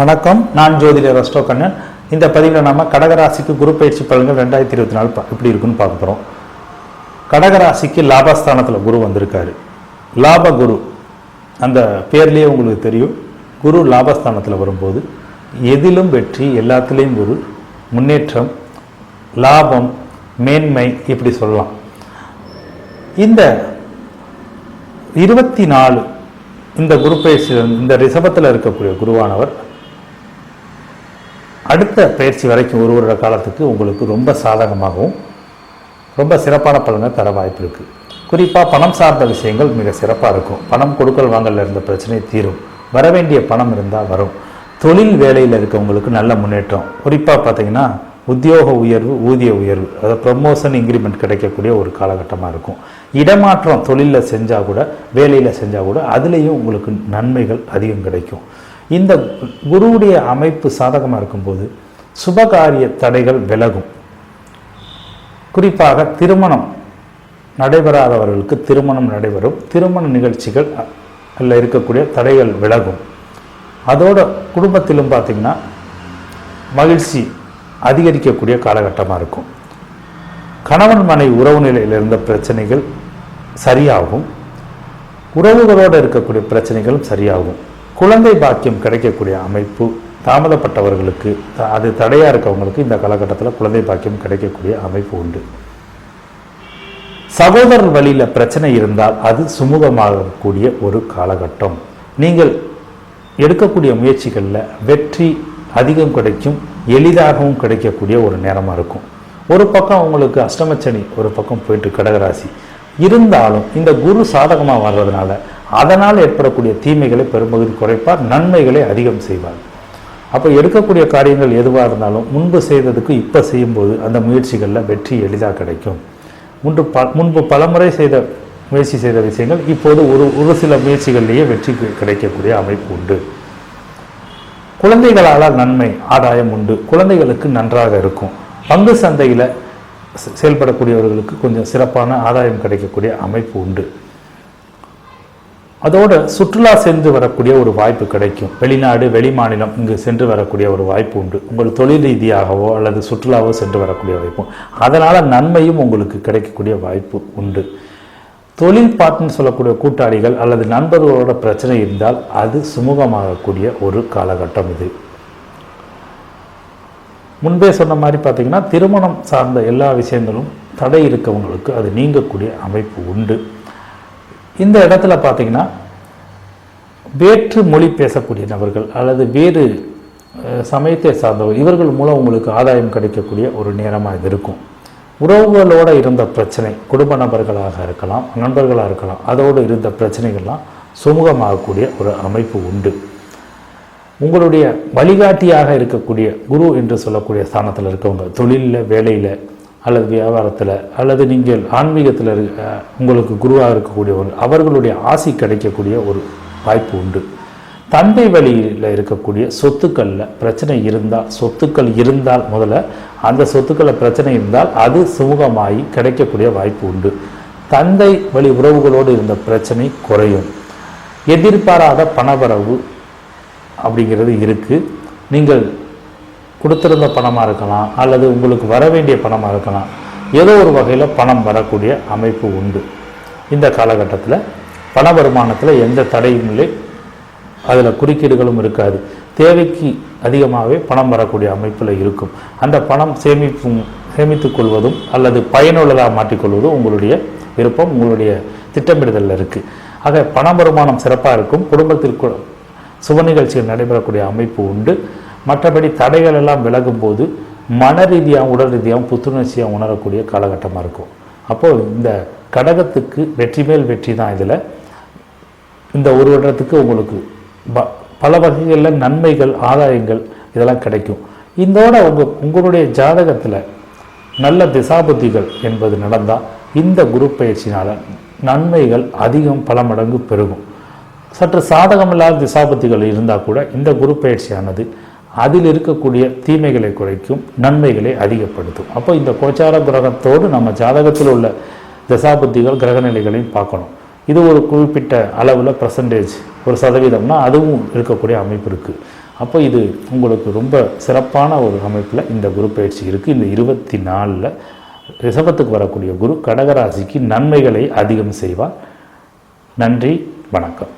வணக்கம். நான் ஜோதிடர் ரஸ்டோ கண்ணன். இந்த பதிவில் நாம கடகராசிக்கு குரு பயிற்சி பலன்கள் ரெண்டாயிரத்தி இருபத்தி நாலு எப்படி இருக்குன்னு பார்க்க போகிறோம் கடகராசிக்கு லாபஸ்தானத்தில் குரு வந்திருக்காரு. லாப குரு. அந்த பேர்லேயே உங்களுக்கு தெரியும். குரு லாபஸ்தானத்தில் வரும்போது எதிலும் வெற்றி எல்லாத்துலேயும் ஒரு முன்னேற்றம் லாபம் மேன்மை இப்படி சொல்லலாம். இந்த இருபத்தி நாலு இந்த குரு பயிற்சி இந்த ரிசபத்தில் இருக்கக்கூடிய குருவானவர் அடுத்த பயிற்சி வரைக்கும் ஒரு ஒரு காலத்துக்கு உங்களுக்கு ரொம்ப சாதகமாகவும் ரொம்ப சிறப்பான பலனை தர வாய்ப்பு இருக்குது குறிப்பாக பணம் சார்ந்த விஷயங்கள் மிக சிறப்பாக இருக்கும். பணம் கொடுக்கல் வாங்கல இருந்த பிரச்சனை தீரும். வர வேண்டிய பணம் இருந்தால் வரும். தொழில் வேலையில் இருக்கவங்களுக்கு நல்ல முன்னேற்றம். குறிப்பாக பார்த்தீங்கன்னா உத்தியோக உயர்வு ஊதிய உயர்வு அதாவது ப்ரமோஷன் இன்க்ரிமெண்ட் கிடைக்கக்கூடிய ஒரு காலகட்டமாக இருக்கும். இடமாற்றம் தொழிலில் செஞ்சால் கூட வேலையில் செஞ்சால் கூட அதுலேயும் உங்களுக்கு நன்மைகள் அதிகம் கிடைக்கும். இந்த குருவுடைய அமைப்பு சாதகமாக இருக்கும்போது சுபகாரிய தடைகள் விலகும். குறிப்பாக திருமணம் நடைபெறாதவர்களுக்கு திருமணம் நடைபெறும். திருமண நிகழ்ச்சிகள் அல்ல அதில் இருக்கக்கூடிய தடைகள் விலகும். அதோட குடும்பத்திலும் பார்த்திங்கன்னா மகிழ்ச்சி அதிகரிக்கக்கூடிய காலகட்டமாக இருக்கும். கணவன் மனை உறவு நிலையில் இருந்த பிரச்சனைகள் சரியாகும். உறவுகளோடு இருக்கக்கூடிய பிரச்சனைகளும் சரியாகும். குழந்தை பாக்கியம் கிடைக்கக்கூடிய அமைப்பு தாமதப்பட்டவர்களுக்கு த- அது தடையாக இருக்கவங்களுக்கு இந்த காலகட்டத்தில் குழந்தை பாக்கியம் கிடைக்கக்கூடிய அமைப்பு உண்டு. சகோதரர் வழியில் பிரச்சனை இருந்தால் அது சுமூகமாகக்கூடிய ஒரு காலகட்டம். நீங்கள் எடுக்கக்கூடிய முயற்சிகளில் வெற்றி அதிகம் கிடைக்கும் எளிதாகவும் கிடைக்கக்கூடிய ஒரு நேரமாக இருக்கும். ஒரு பக்கம் உங்களுக்கு அஷ்டமச்சனி ஒரு பக்கம் போயிட்டு கடகராசி. இருந்தாலும் இந்த குரு சாதகமாக வர்றதுனால அதனால் ஏற்படக்கூடிய தீமைகளை பெரும்பகுதி குறைப்பார் நன்மைகளை அதிகம் செய்வார். அப்போ எடுக்கக்கூடிய காரியங்கள் எதுவாக இருந்தாலும் முன்பு செய்ததுக்கு இப்போ செய்யும்போது அந்த முயற்சிகளில் வெற்றி எளிதாக கிடைக்கும். முன்பு ப முன்பு பலமுறை செய்த முயற்சி செய்த விஷயங்கள் இப்போது ஒரு ஒரு சில முயற்சிகள்லேயே வெற்றி கிடைக்கக்கூடிய அமைப்பு உண்டு. குழந்தைகளால் நன்மை ஆதாயம் உண்டு. குழந்தைகளுக்கு நன்றாக இருக்கும். பங்கு சந்தையில் செ- செயல்படக்கூடியவர்களுக்கு கொஞ்சம் சிறப்பான ஆதாயம் கிடைக்கக்கூடிய அமைப்பு உண்டு. அதோட சுற்றுலா சென்று வரக்கூடிய ஒரு வாய்ப்பு கிடைக்கும். வெளிநாடு வெளிமாநிலம் இங்கு சென்று வரக்கூடிய ஒரு வாய்ப்பு உண்டு. உங்கள் தொழில் ரீதியாகவோ அல்லது சுற்றுலாவோ சென்று வரக்கூடிய வாய்ப்பு. அதனால் நன்மையும் உங்களுக்கு கிடைக்கக்கூடிய வாய்ப்பு உண்டு. தொழில் பார்ட்னர் சொல்லக்கூடிய கூட்டாளிகள் அல்லது நண்பர்களோட பிரச்சனை இருந்தால் அது சுமூகமாகக்கூடிய ஒரு காலகட்டம் இது. முன்பே சொன்ன மாதிரி பார்த்தீங்கன்னா திருமணம் சார்ந்த எல்லா விஷயங்களும் தடை இருக்கவங்களுக்கு அது நீங்கக்கூடிய அமைப்பு உண்டு. இந்த இடத்துல பார்த்தீங்கன்னா வேற்று மொழி பேசக்கூடிய நபர்கள் அல்லது வேறு சமயத்தை சார்ந்தவர் இவர்கள் மூலம் உங்களுக்கு ஆதாயம் கிடைக்கக்கூடிய ஒரு நேரமாக இது இருக்கும். உறவுகளோடு இருந்த பிரச்சனை குடும்ப நபர்களாக இருக்கலாம் நண்பர்களாக இருக்கலாம் அதோடு இருந்த பிரச்சனைகள்லாம் சுமூகமாகக்கூடிய ஒரு அமைப்பு உண்டு. உங்களுடைய வழிகாட்டியாக இருக்கக்கூடிய குரு என்று சொல்லக்கூடிய ஸ்தானத்தில் இருக்கவங்க தொழிலில் வேலையில் அல்லது வியாபாரத்தில் அல்லது நீங்கள் ஆன்மீகத்தில் இருக்க உங்களுக்கு குருவாக இருக்கக்கூடியவர் அவர்களுடைய ஆசி கிடைக்கக்கூடிய ஒரு வாய்ப்பு உண்டு. தந்தை வழியில் இருக்கக்கூடிய சொத்துக்களில் பிரச்சனை இருந்தால் சொத்துக்கள் இருந்தால் முதல்ல அந்த சொத்துக்களில் பிரச்சனை இருந்தால் அது சுமூகமாகி கிடைக்கக்கூடிய வாய்ப்பு உண்டு. தந்தை வழி உறவுகளோடு இருந்த பிரச்சனை குறையும். எதிர்பாராத பணவரவு அப்படிங்கிறது இருக்குது நீங்கள் கொடுத்துருந்த பணமாக இருக்கலாம் அல்லது உங்களுக்கு வர வேண்டிய பணமாக இருக்கலாம் ஏதோ ஒரு வகையில் பணம் வரக்கூடிய அமைப்பு உண்டு. இந்த காலகட்டத்தில் பண வருமானத்தில் எந்த தடையும் இல்லை. அதில் குறுக்கீடுகளும் இருக்காது. தேவைக்கு அதிகமாகவே பணம் வரக்கூடிய அமைப்பில் இருக்கும். அந்த பணம் சேமிப்பும் சேமித்துக் கொள்வதும் அல்லது பயனுள்ளதாக மாற்றிக்கொள்வதும் உங்களுடைய விருப்பம் உங்களுடைய திட்டமிடுதலில் இருக்குது ஆக பண வருமானம் சிறப்பாக இருக்கும். குடும்பத்திற்கு சுப நிகழ்ச்சிகள் நடைபெறக்கூடிய அமைப்பு உண்டு. மற்றபடி தடைகள் எல்லாம் விலகும் போது மன ரீதியாகவும் உடல் ரீதியாகவும் புத்துணர்ச்சியாக உணரக்கூடிய காலகட்டமாக இருக்கும். அப்போது இந்த கடகத்துக்கு வெற்றி மேல் வெற்றி தான் இதில். இந்த ஒரு வருடத்துக்கு உங்களுக்கு ப- பல வகைகளில் நன்மைகள் ஆதாயங்கள் இதெல்லாம் கிடைக்கும். இதோட உங்கள் உங்களுடைய ஜாதகத்தில் நல்ல திசாபுத்திகள் என்பது நடந்தால் இந்த குரு பயிற்சினால் நன்மைகள் அதிகம் பல மடங்கு பெருகும். சற்று சாதகமில்லாத திசாபுத்திகள் இருந்தால் கூட இந்த குரு பயிற்சியானது அதில் இருக்கக்கூடிய தீமைகளை குறைக்கும் நன்மைகளை அதிகப்படுத்தும். அப்போ இந்த கோச்சார கிரகத்தோடு நம்ம ஜாதகத்தில் உள்ள தசாபுத்திகள் கிரகநிலைகளையும் பார்க்கணும். இது ஒரு குறிப்பிட்ட அளவில் பர்சன்டேஜ் ஒரு சதவீதம்னா அதுவும் இருக்கக்கூடிய அமைப்பு இருக்குது அப்போ இது உங்களுக்கு ரொம்ப சிறப்பான ஒரு அமைப்பில் இந்த குரு பயிற்சி இருக்குது இந்த இருபத்தி நாலில் ரிசபத்துக்கு வரக்கூடிய குரு கடகராசிக்கு நன்மைகளை அதிகம் செய்வார். நன்றி வணக்கம்.